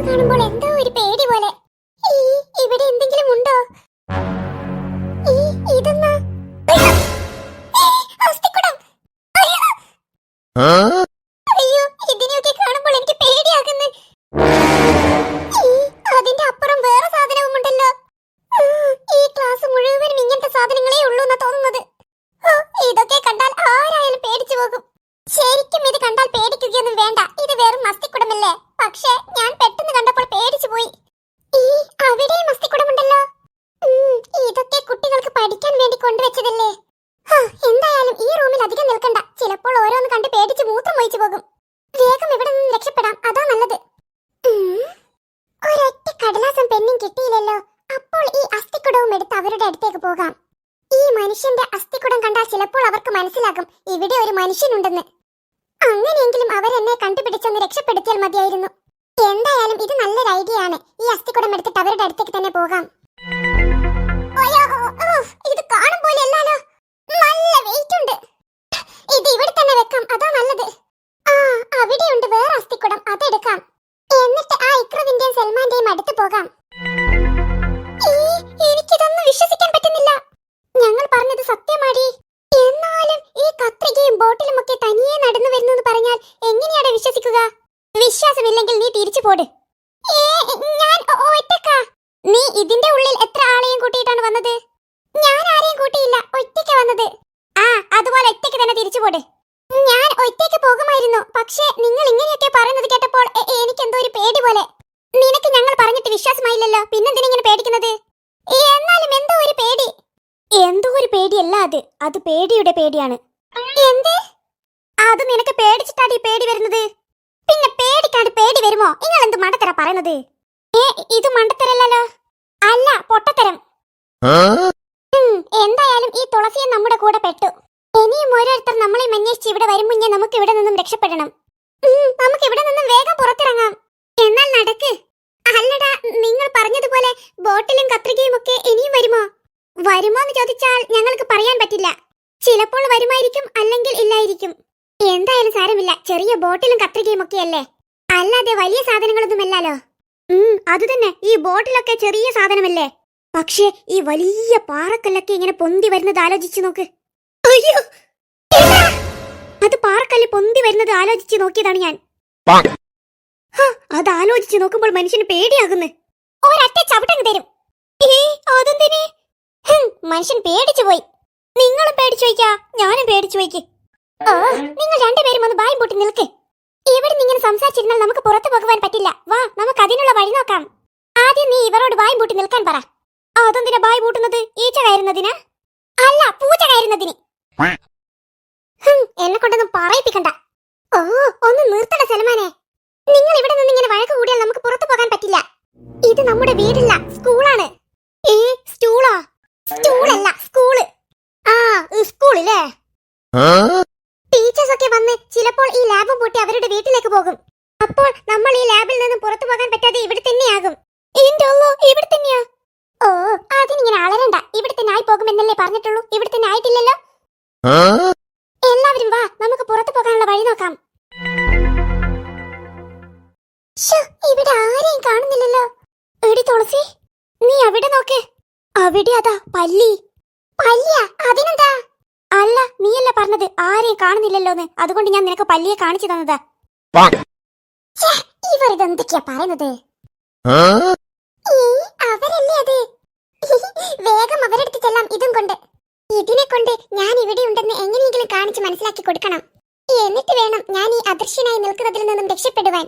കാണുമ്പോൾ എന്തോ ഒരു പേടി പോലെ. ഇവിടെ എന്തെങ്കിലും ഉണ്ടോ? ഇതെന്നാ? അയ്യോ! ഇതിനെയൊക്കെ കാണുമ്പോൾ എനിക്ക് പേടിയാകുന്നു. അതിന്റെ അപ്പുറം വേറെ സാധനവും ഉണ്ടല്ലോ. ഈ ക്ലാസ് മുഴുവനും ഇങ്ങനത്തെ സാധനങ്ങളേ ഉള്ളൂ എന്നാ തോന്നുന്നത്. ഇതൊക്കെ കണ്ടാൽ ആരായാലും പേടിച്ചു പോകും. ശരിക്കും ഇത് കണ്ടാൽ പേടിക്കുകയൊന്നും വേണ്ട. ഇത് വെറും മസ്തിക്കുടമല്ലേ? പക്ഷേ ഞാൻ പെട്ടെന്ന് കണ്ടപ്പോൾ പേടിച്ചു പോയി. ഈ അവിടെയും മസ്തിക്കുടമുണ്ടല്ലോ. ഇതൊക്കെ കുട്ടികൾക്ക് പഠിക്കാൻ വേണ്ടി കൊണ്ടുവച്ചതല്ലേ. എന്തായാലും ഈ റൂമിൽ അധികം നിൽക്കണ്ട. ചിലപ്പോൾ ഓരോന്ന് കണ്ട് പേടിച്ച് മൂത്രം ഒഴിച്ചു പോകും. വേഗം ഇവിടെ നിന്ന് രക്ഷപ്പെടാം. അതാ നല്ലത്. ഒരൊറ്റ കടലാസം പെന്നും കിട്ടിയില്ലല്ലോ. അപ്പോൾ ഈ അസ്ഥിക്കുടവും എടുത്ത് അവരുടെ അടുത്തേക്ക് പോകാം. ഈ മനുഷ്യന്റെ അസ്ഥിക്കുടം കണ്ടാൽ ചിലപ്പോൾ അവർക്ക് മനസ്സിലാകും. ഇവിടെ ഒരു മനുഷ്യനുണ്ടെന്ന്. അങ്ങനെയെങ്കിലും അവർ എന്നെ കണ്ടുപിടിച്ചൊന്ന് രക്ഷപ്പെടുത്തിയാൽ മതിയായിരുന്നു. എന്തായാലും ഇത് നല്ലൊരു ഐഡിയ ആണ്. ഈ അസ്ഥിക്കുടം എടുത്തിട്ട് അവരുടെ അടുത്തേക്ക് തന്നെ പോകാം. ഇത് നല്ല വെയിറ്റ് ഉണ്ട്. ഇത് തന്നെ വെക്കാം. അതാ ആ അതെടുക്കാം. എന്നിട്ട് ആ ഇക്രവിന്റെയും സൽമാന്റെയും അടുത്ത് പോകാം. ഒക്കെ തനിയെ നടന്നു വരുന്നു പറഞ്ഞാൽ എങ്ങനെയാണ് വിശ്വസിക്കുക? വിശ്വാസമില്ലെങ്കിൽ നീ തിരിച്ചു പോട്. ഞാൻ നീ ഇതിന്റെ ഉള്ളിൽ എത്ര ആളെയും കൂട്ടിയിട്ടാണ് വന്നത്? ഞാൻ ആരെയും കൂട്ടിയില്ല ഒറ്റയ്ക്ക് വന്നത്. ആ അതുപോലെ ഒറ്റയ്ക്ക് തന്നെ തിരിച്ചു പോട്. ഞാൻ ഒറ്റയ്ക്ക് പോകുമായിരുന്നു പക്ഷേ നിങ്ങൾ ഇങ്ങനെയൊക്കെ പറയുന്നത് കേട്ടപ്പോൾ എനിക്ക് എന്തോ ഒരു പേടി പോലെ. നിനക്ക് ഞങ്ങൾ പറഞ്ഞിട്ട് വിശ്വാസമായില്ലല്ലോ പിന്നെന്തിനാ ഇങ്ങനെ പേടിക്കുന്നത്? എന്നാലും എന്തോ ഒരു പേടി. എന്തോ ഒരു പേടിയല്ല അത്. അത് പേടിയുടെ പേടിയാണ്. എന്ത്? അത് നിനക്ക് പേടിച്ചിട്ടാണ് ഈ പേടി വരുന്നത്? പിന്നെ പേടിക്കാണ്ട് പേടി വരുമോ? നിങ്ങൾ എന്ത് മണ്ടത്തര പറയുന്നത് ഏ ഇത് മണ്ടത്തരല്ലല്ലോ. അല്ല പൊട്ടത്തരം. എന്തായാലും ഈ തുളസിയെ നമ്മുടെ കൂടെ പെട്ടു. ഇനിയും ഓരോരുത്തർ നമ്മളെ അന്വേഷിച്ച് ഇവിടെ വരും മുന്നേ നമുക്ക് ഇവിടെ നിന്നും രക്ഷപ്പെടണം. നമുക്ക് ഇവിടെ നിന്നും വേഗം പുറത്തിറങ്ങാം. എന്നാൽ നടക്ക്. അല്ലടാ നിങ്ങൾ പറഞ്ഞതുപോലെ ബോട്ടിലും കത്രികയും ഒക്കെ ഇനിയും വരുമോ? വരുമോ എന്ന് ചോദിച്ചാൽ ഞങ്ങൾക്ക് പറയാൻ പറ്റില്ല. ചിലപ്പോൾ വരുമായിരിക്കും അല്ലെങ്കിൽ ഇല്ലായിരിക്കും. എന്തായാലും സാരമില്ല. ചെറിയ ബോട്ടിലും കത്രികയും ഒക്കെ അല്ലേ അല്ലാതെ വലിയ സാധനങ്ങളൊന്നുമല്ലല്ലോ. ഉം അത് തന്നെ ഈ ബോട്ടിലൊക്കെ ചെറിയ സാധനമല്ലേ? പക്ഷേ ഈ വലിയ പാറക്കല്ലൊക്കെ ഇങ്ങനെ പൊന്തി വരുന്നത് ആലോചിച്ചു നോക്ക്. അയ്യോ! അത് പാറക്കല്ല് പൊന്തി വരുന്നത് ആലോചിച്ചു നോക്കിയതാണ് ഞാൻ. അത് ആലോചിച്ചു നോക്കുമ്പോൾ മനുഷ്യന് പേടിയാകുന്നു. ഒരൊറ്റ ചവിട്ടങ്ങ് തരും. അതെന്തിന്? മനുഷ്യൻ പേടിച്ചു പോയി. നിങ്ങളും പേടിച്ചു വയ്ക്കാ ഞാനും പേടിച്ചു വയ്ക്ക്. നിങ്ങൾ രണ്ടുപേരും ഒന്ന് ബായും പൊട്ടി നിൽക്ക്. ഇവിടെ ഇങ്ങനെ സംസാരിച്ചിരുന്നാൽ നമുക്ക് പുറത്തു പോകുവാൻ പറ്റില്ല. വാ നമുക്ക് അതിനുള്ള വഴി നോക്കാം. ആദ്യം നീ ഇവരോട് ബായും പൂട്ടി നിൽക്കാൻ പറ. അതെന്തിനാ ബായ് പൂട്ടുന്നത്? ഈച്ച കയറുന്നതിന്? അല്ല പൂച്ച കയറുന്നതിന്. എന്നെ കൊണ്ടൊന്നും പറയിപ്പിക്കണ്ട. ഓ ഒന്ന് നിർത്തട സലമാനെ നിങ്ങൾ ഇവിടെ നിന്ന് ഇങ്ങനെ വഴക്ക് കൂടിയാൽ നമുക്ക് പുറത്തു പോകാൻ പറ്റില്ല. ഇത് നമ്മുടെ വീടല്ല സ്കൂളാണ് ചിലപ്പോൾ ഈ ലാബും പൂട്ടി അവരുടെ വീട്ടിലേക്ക് പോകും. അപ്പോൾ നമ്മൾ ഈ ലാബിൽ നിന്നും പുറത്തു പോകാൻ പറ്റാതെ ഇവിടെ തന്നെയാകും. ഇവിടെ തന്നെയാ? ഓ അതിനിങ്ങനെ അളരണ്ട ഇവിടെ തന്നെ ആയി പോകുമെന്നല്ലേ പറഞ്ഞിട്ടുള്ളൂ. ഇവിടെ തന്നെ ആയിട്ടില്ലല്ലോ. എല്ലാവരും വാ നമുക്ക് പുറത്തു പോകാനുള്ള വഴി നോക്കാം. ഇവിടെ ആരെയും കാണുന്നില്ലല്ലോ. എടി തുളസി നീ അവിടെ നോക്ക്. അവിടെ അതാ പല്ലി. പല്ലിയാ അതിനെന്താ? അല്ല നീയല്ല പറഞ്ഞത്? ആരെയും കാണുന്നില്ലല്ലോന്ന്. അതുകൊണ്ട് ഞാൻ നിനക്ക് പല്ലിയെ കാണിച്ചു തന്നതാ. ഇവർ ഇതെന്തൊക്കെയാ പറയുന്നത്? അവരല്ലേ അത്? വേഗം അവരെടുത്ത് ചെല്ലാം ഇതും കൊണ്ട്. ഇതിനെ കൊണ്ട് ഞാൻ ഇവിടെ ഉണ്ടെന്ന് എങ്ങനെയെങ്കിലും കാണിച്ച് മനസ്സിലാക്കി കൊടുക്കണം. എന്നിട്ട് വേണം ഞാൻ ഈ അദൃശ്യനായി നിൽക്കുന്നതിൽ നിന്നും രക്ഷപ്പെടുവാൻ.